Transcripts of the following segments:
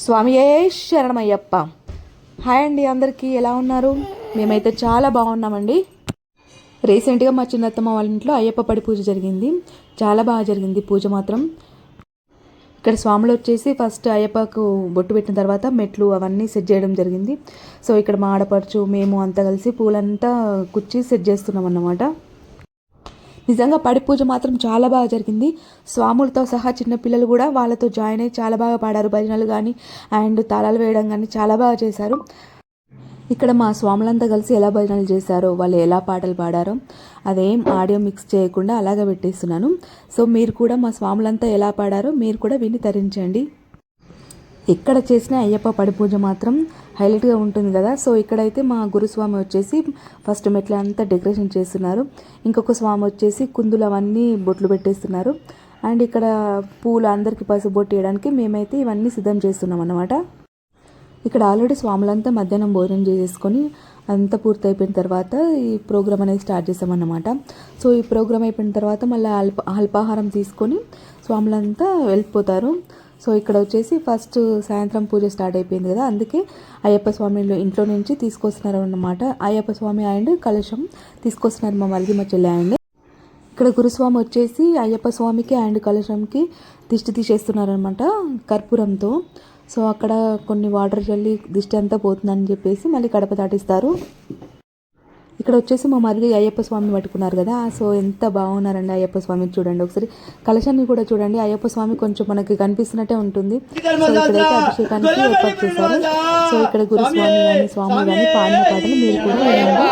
స్వామియే శరణమయ్యప్ప. హాయ్ అండి అందరికీ ఎలా ఉన్నారు? మేమైతే చాలా బాగున్నామండి. రీసెంట్గా మా చిన్నత్తమ్మ వాళ్ళ ఇంట్లో అయ్యప్ప పడి పూజ జరిగింది. చాలా బాగా జరిగింది పూజ మాత్రం. ఇక్కడ స్వాములు వచ్చేసి ఫస్ట్ అయ్యప్పకు బొట్టు పెట్టిన తర్వాత మెట్లు అవన్నీ సెట్ చేయడం జరిగింది. సో ఇక్కడ మా ఆడపడుచు మేము అంతా కలిసి పూలంతా కుచ్చి సెట్ చేస్తున్నాం అన్నమాట నిజంగా పడి పూజ మాత్రం చాలా బాగా జరిగింది. స్వాములతో సహా చిన్నపిల్లలు కూడా వాళ్ళతో జాయిన్ అయ్యి చాలా బాగా పాడారు. భజనలు కానీ అండ్ తాళాలు వేయడం కానీ చాలా బాగా చేశారు. ఇక్కడ మా స్వాములంతా కలిసి ఎలా భజనలు చేశారో వాళ్ళు ఎలా పాటలు పాడారో అదేం ఆడియో మిక్స్ చేయకుండా అలాగే పెట్టేస్తున్నాను. సో మీరు కూడా మా స్వాములంతా ఎలా పాడారో మీరు కూడా విని తరించండి. ఎక్కడ చేసిన అయ్యప్ప పడి పూజ మాత్రం హైలైట్గా ఉంటుంది కదా. సో ఇక్కడైతే మా గురుస్వామి వచ్చేసి ఫస్ట్ మెట్ల అంతా డెకరేషన్ చేస్తున్నారు. ఇంకొక స్వామి వచ్చేసి కుందులు అవన్నీ బొట్లు పెట్టేస్తున్నారు. అండ్ ఇక్కడ పూలు అందరికీ పసుపు బొట్టు వేయడానికి మేమైతే ఇవన్నీ సిద్ధం చేస్తున్నాం అన్నమాట. ఇక్కడ ఆల్రెడీ స్వాములంతా మధ్యాహ్నం భోజనం చేసేసుకొని అంతా పూర్తి అయిపోయిన తర్వాత ఈ ప్రోగ్రామ్ అనేది స్టార్ట్ చేసామన్నమాట సో ఈ ప్రోగ్రామ్ అయిపోయిన తర్వాత మళ్ళీ అల్ప అల్పాహారం తీసుకొని స్వాములంతా వెళ్ళిపోతారు. సో ఇక్కడ వచ్చేసి ఫస్ట్ సాయంత్రం పూజ స్టార్ట్ అయిపోయింది కదా అందుకే అయ్యప్ప స్వామి ఇంట్లో నుంచి తీసుకొస్తున్నారు అన్నమాట అయ్యప్ప స్వామి అండ్ కలశం తీసుకొస్తున్నారు మా మరిది మా చెల్లి అండ్. ఇక్కడ గురుస్వామి వచ్చేసి అయ్యప్ప స్వామికి అండ్ కలశంకి దిష్టి తీసేస్తున్నారనమాట కర్పూరంతో. సో అక్కడ కొన్ని వాటర్ చల్లి దిష్టి అంతా పోతుందని చెప్పేసి మళ్ళీ కడప దాటిస్తారు. ఇక్కడ వచ్చేసి మా మరిది అయ్యప్ప స్వామి పట్టుకున్నారు కదా. సో ఎంత బాగున్నారండి అయ్యప్ప స్వామి చూడండి. ఒకసారి కలశాన్ని కూడా చూడండి. అయ్యప్ప స్వామి కొంచెం మనకి కనిపిస్తున్నట్టే ఉంటుంది. సో ఇక్కడైతే అభిషేకానికి ఏర్పాటు చేశారు. సో ఇక్కడ గురుస్వామి కానీ స్వామి కానీ పాడిన పాటలు మీరు కూడా వినండి.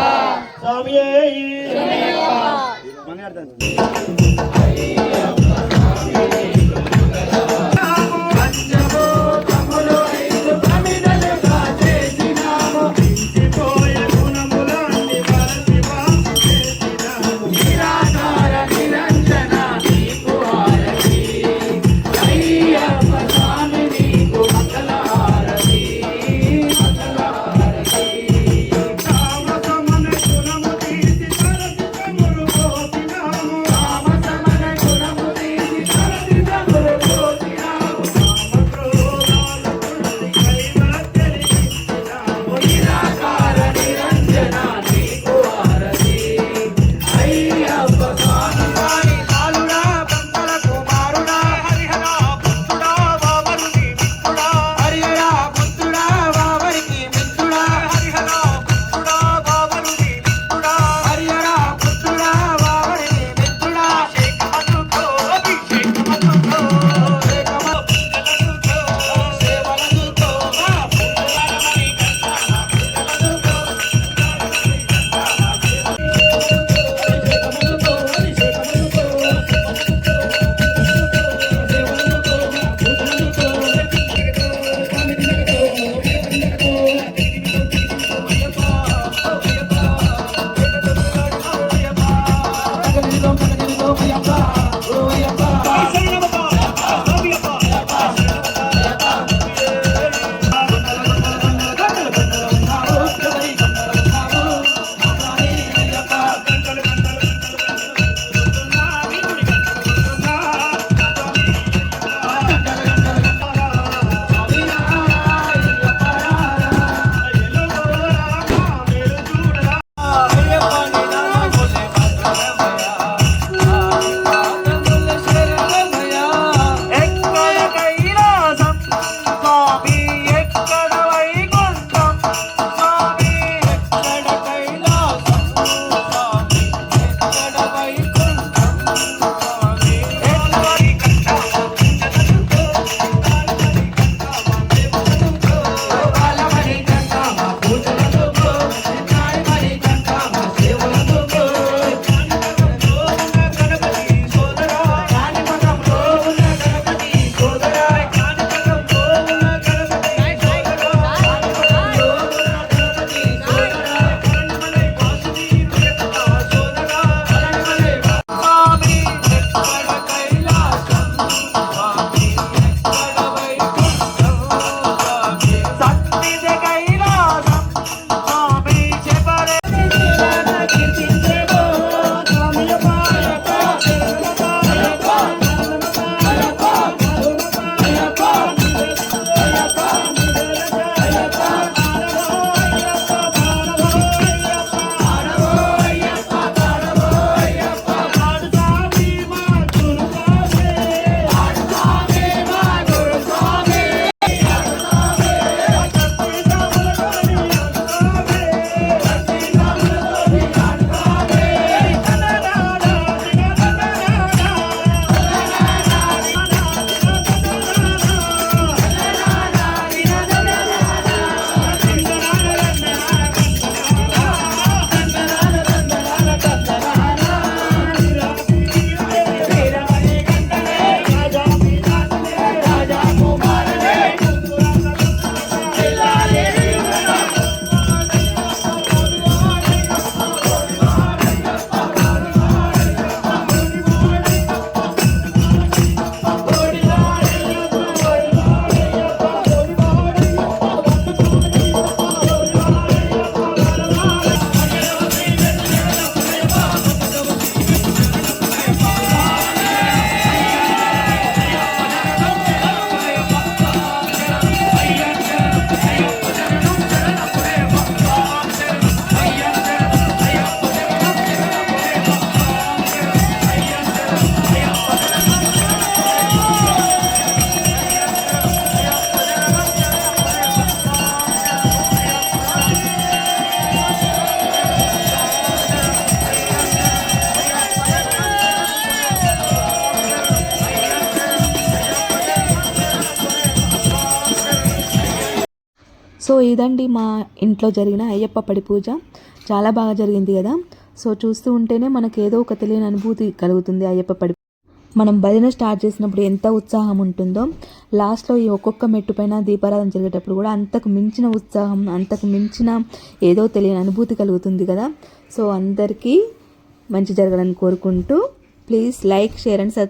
సో ఇదండి మా ఇంట్లో జరిగిన అయ్యప్ప పడి పూజ. చాలా బాగా జరిగింది కదా. సో చూస్తూ ఉంటేనే మనకు ఏదో ఒక తెలియని అనుభూతి కలుగుతుంది అయ్యప్ప పడి మనం భజన స్టార్ట్ చేసినప్పుడు ఎంత ఉత్సాహం ఉంటుందో. లాస్ట్లో ఈ ఒక్కొక్క మెట్టు పైన దీపారాధన జరిగేటప్పుడు కూడా అంతకు మించిన ఉత్సాహం అంతకు మించిన ఏదో తెలియని అనుభూతి కలుగుతుంది కదా. సో అందరికీ మంచి జరగాలని కోరుకుంటూ please like share and sub